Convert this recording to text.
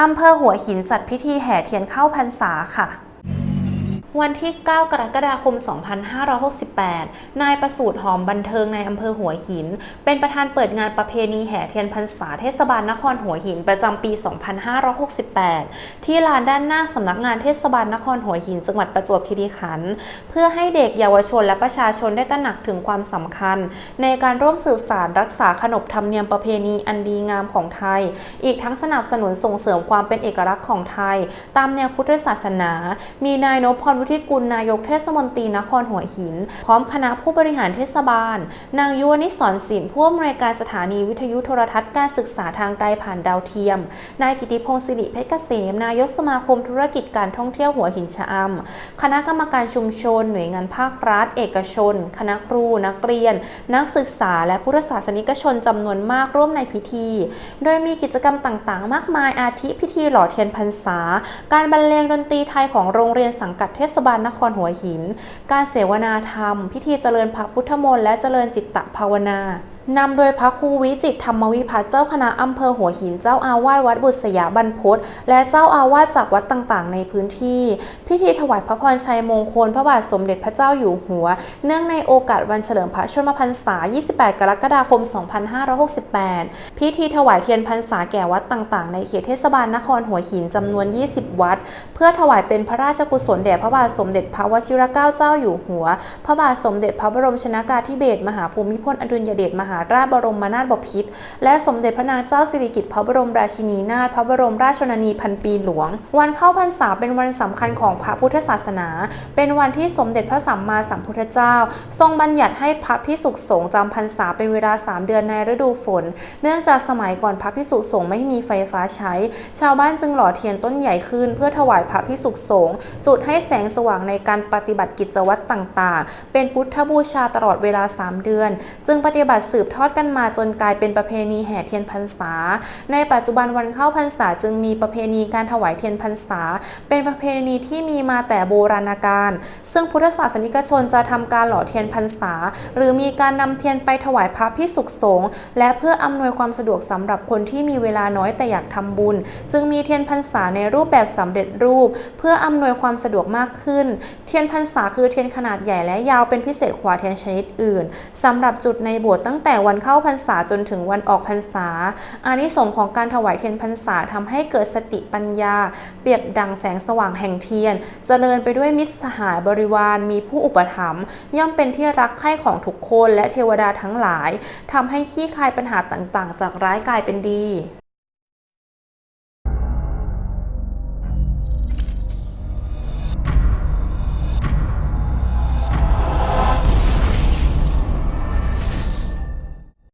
อำเภอหัวหินจัดพิธีแห่เทียนเข้าพรรษาค่ะ วันที่ 9 กรกฎาคม 2568 นายประสูตรหอมบันเทิงในอำเภอหัวหิน เป็นประธานเปิดงานประเพณีแห่เทียนพรรษาเทศบาลนครหัวหินประจำปี 2568 ที่ลานด้านหน้าสำนักงานเทศบาลนครหัวหินจังหวัดประจวบคีรีขันธ์เพื่อให้เด็กเยาวชนและประชาชนได้ตระหนักถึงความสำคัญ ในการร่วมสืบสารรักษาขนบธรรมเนียมประเพณีอันดีงามของไทย อีกทั้งสนับสนุนส่งเสริมความเป็นเอกลักษณ์ของไทย ตามแนวพุทธศาสนา มีนายนพพรวุฒิกุลนายกเทศมนตรีนครหัวหิน พร้อมคณะผู้บริหารเทศบาล นางยุวนิสรศิลป์ผู้อำนวยการสถานีวิทยุโทรทัศน์การศึกษาทางไกลผ่านดาวเทียม นายกิติพงศ์สิริเพชรเกษม นายกสมาคมธุรกิจการท่องเที่ยวหัวหินชะอำคณะกรรมการชุมชน หน่วยงานภาครัฐ เอกชน คณะครู นักเรียน นักศึกษา และพุทธศาสนิกชนจำนวนมากร่วมในพิธี โดยมีกิจกรรมต่างๆ มากมายอาทิพิธีหล่อเทียนพรรษา การบรรเลงดนตรีไทยของโรงเรียนสังกัดเทศบาลนครหัวหิน การเสวนาธรรม พิธีเจริญพระพุทธมนต์และเจริญจิตตภาวนา นำโดยพระครูวิจิตธรรมวิพัฒน์เจ้าคณะอำเภอหัวหินเจ้าอาวาสวัดบุษยาบรรพตและเจ้าอาวาสจากวัดต่างๆ ในพื้นที่ พิธีถวายพระพรชัยมงคลพระบาทสมเด็จพระเจ้าอยู่หัว เนื่องในโอกาสวันเฉลิมพระชนมพรรษา 28 กรกฎาคม 2568 พิธีถวายเทียนพรรษาแก่วัดต่างๆ ในเขตเทศบาลนครหัวหินจำนวน 20 วัด เพื่อถวายเป็นพระราชกุศลแด่พระบาทสมเด็จพระวชิรเกล้าเจ้าอยู่หัว พระบาทสมเด็จพระบรมชนากาธิเบศรมหาภูมิพลอดุลยเดชมหาราชบรมนาถบพิตรและสมเด็จพระนางเจ้าสิริกิติ์พระบรมราชินีนาถพระบรมราชชนนีพันปีหลวง วันเข้าพรรษาเป็นวันสำคัญของพระพุทธศาสนา เป็นวันที่สมเด็จพระสัมมาสัมพุทธเจ้า ทรงบัญญัติให้พระพิสุสงฆ์จำพรรษาเป็นเวลา 3 เดือนในฤดูฝน เนื่องจากสมัยก่อนพระพิสุสงฆ์ไม่มีไฟฟ้าใช้ ชาวบ้านจึงหล่อเทียนต้นใหญ่ขึ้น เพื่อถวายพระพิสุสงฆ์จุดให้แสงสว่างในการปฏิบัติกิจวัตรต่างๆ เป็นพุทธบูชาตลอดเวลา 3 เดือน จึงปฏิบัติสืบทอดกันมาจนกลายเป็นประเพณีแห่เทียนพรรษา ในปัจจุบันวันเข้าพรรษาจึงมีประเพณีการถวายเทียนพรรษา เป็นประเพณีที่มีมาแต่โบราณกาลซึ่งพุทธศาสนิกชนจะทำการหล่อเทียนพรรษา หรือมีการนำเทียนไปถวายพระพิสุขสงฆ์และเพื่ออำนวยความสะดวกสำหรับคนที่มีเวลาน้อยแต่อยากทำบุญ จึงมีเทียนพรรษาในรูปแบบสำเร็จรูป เพื่ออำนวยความสะดวกมากขึ้น เทียนพรรษาคือเทียนขนาดใหญ่และยาวเป็นพิเศษกว่าเทียนชนิดอื่นสำหรับจุดในโบสถ์ตั้งแต่แต่วันเข้าพรรษาจนถึงวันออกพรรษาอานิสงส์ของการถวายเทียนพรรษาทำให้เกิดสติปัญญา เปรียบดังแสงสว่างแห่งเทียน เจริญไปด้วยมิตรสหายบริวารมีผู้อุปถัมภ์ย่อมเป็นที่รักใคร่ของทุกคนและเทวดาทั้งหลายทำให้ขี้คายปัญหาต่างๆ จากร้ายกลายเป็นดี